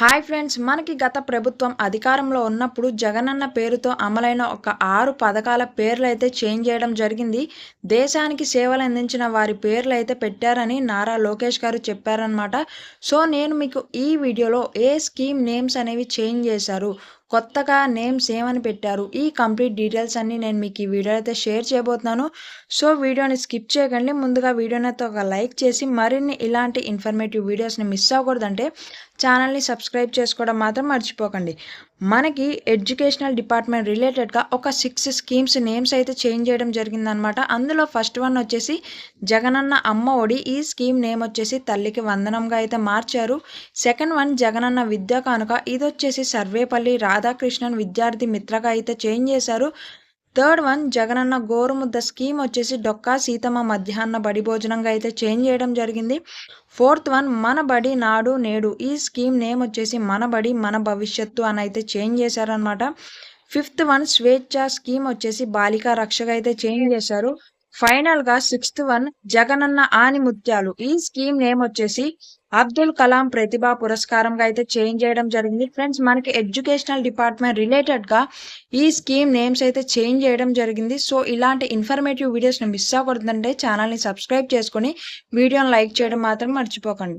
Hi friends మనకి గత ప్రభుత్వం అధికారంలో ఉన్నప్పుడు జగనన్న పేరుతో అమలైన ఒక ఆరు పథకాల పేర్లు అయితే చేంజ్ చేయడం జరిగింది. దేశానికి సేవలు అందించిన వారి పేర్లు అయితే పెట్టారని నారా లోకేష్ గారు చెప్పారనమాట సో నేను మీకు ఈ వీడియోలో ఏ స్కీమ్ నేమ్స్ అనేవి చేంజ్ చేశారు? కొత్తగా నేమ్స్ ఏమని పెట్టారు? ఈ కంప్లీట్ డీటెయిల్స్ అన్నీ నేను మీకు ఈ వీడియో అయితే షేర్ చేయబోతున్నాను. సో వీడియోని స్కిప్ చేయకండి. ముందుగా వీడియోని అయితే ఒక లైక్ చేసి మరిన్ని ఇలాంటి ఇన్ఫర్మేటివ్ వీడియోస్ని మిస్ అవ్వకూడదంటే ఛానల్ని సబ్స్క్రైబ్ చేసుకోవడం మాత్రం మర్చిపోకండి. మనకి ఎడ్యుకేషనల్ డిపార్ట్మెంట్ రిలేటెడ్గా ఒక సిక్స్ స్కీమ్స్ నేమ్స్ అయితే చేంజ్ చేయడం జరిగిందనమాట అందులో ఫస్ట్ వన్ వచ్చేసి జగనన్న అమ్మ ఒడి. ఈ స్కీమ్ నేమ్ వచ్చేసి తల్లికి వందనంగా అయితే మార్చారు. సెకండ్ వన్ జగనన్న విద్యా కానుక. ఇది వచ్చేసి సర్వేపల్లి రా రాధాకృష్ణన్ విద్యార్థి మిత్రగా అయితే చేంజ్ చేశారు. Third one Jagananna Gorumudda scheme వచ్చేసి డొక్కా సీతమ్మ మధ్యాహ్న బడి భోజనంగా అయితే చేంజ్ చేయడం జరిగింది. ఫోర్త్ వన్ మన బడి నాడు నేడు ఈ స్కీమ్ నేమ్ వచ్చేసి మన బడి మన భవిష్యత్తు అని అయితే చేంజ్ చేశారనమాట ఫిఫ్త్ వన్ స్వేచ్ఛ స్కీమ్ వచ్చేసి బాలికా రక్షగా అయితే చేంజ్ చేశారు. ఫైనల్గా సిక్స్త్ వన్ జగనన్న ఆని ముత్యాలు ఈ స్కీమ్ నేమ్ వచ్చేసి అబ్దుల్ కలాం ప్రతిభా పురస్కారంగా అయితే చేంజ్ చేయడం జరిగింది. ఫ్రెండ్స్ మనకి ఎడ్యుకేషనల్ డిపార్ట్మెంట్ రిలేటెడ్గా ఈ స్కీమ్ నేమ్స్ అయితే చేంజ్ చేయడం జరిగింది. సో ఇలాంటి ఇన్ఫర్మేటివ్ వీడియోస్ని మిస్ అవ్వకూడదంటే ఛానల్ని సబ్స్క్రైబ్ చేసుకొని వీడియోని లైక్ చేయడం మాత్రం మర్చిపోకండి.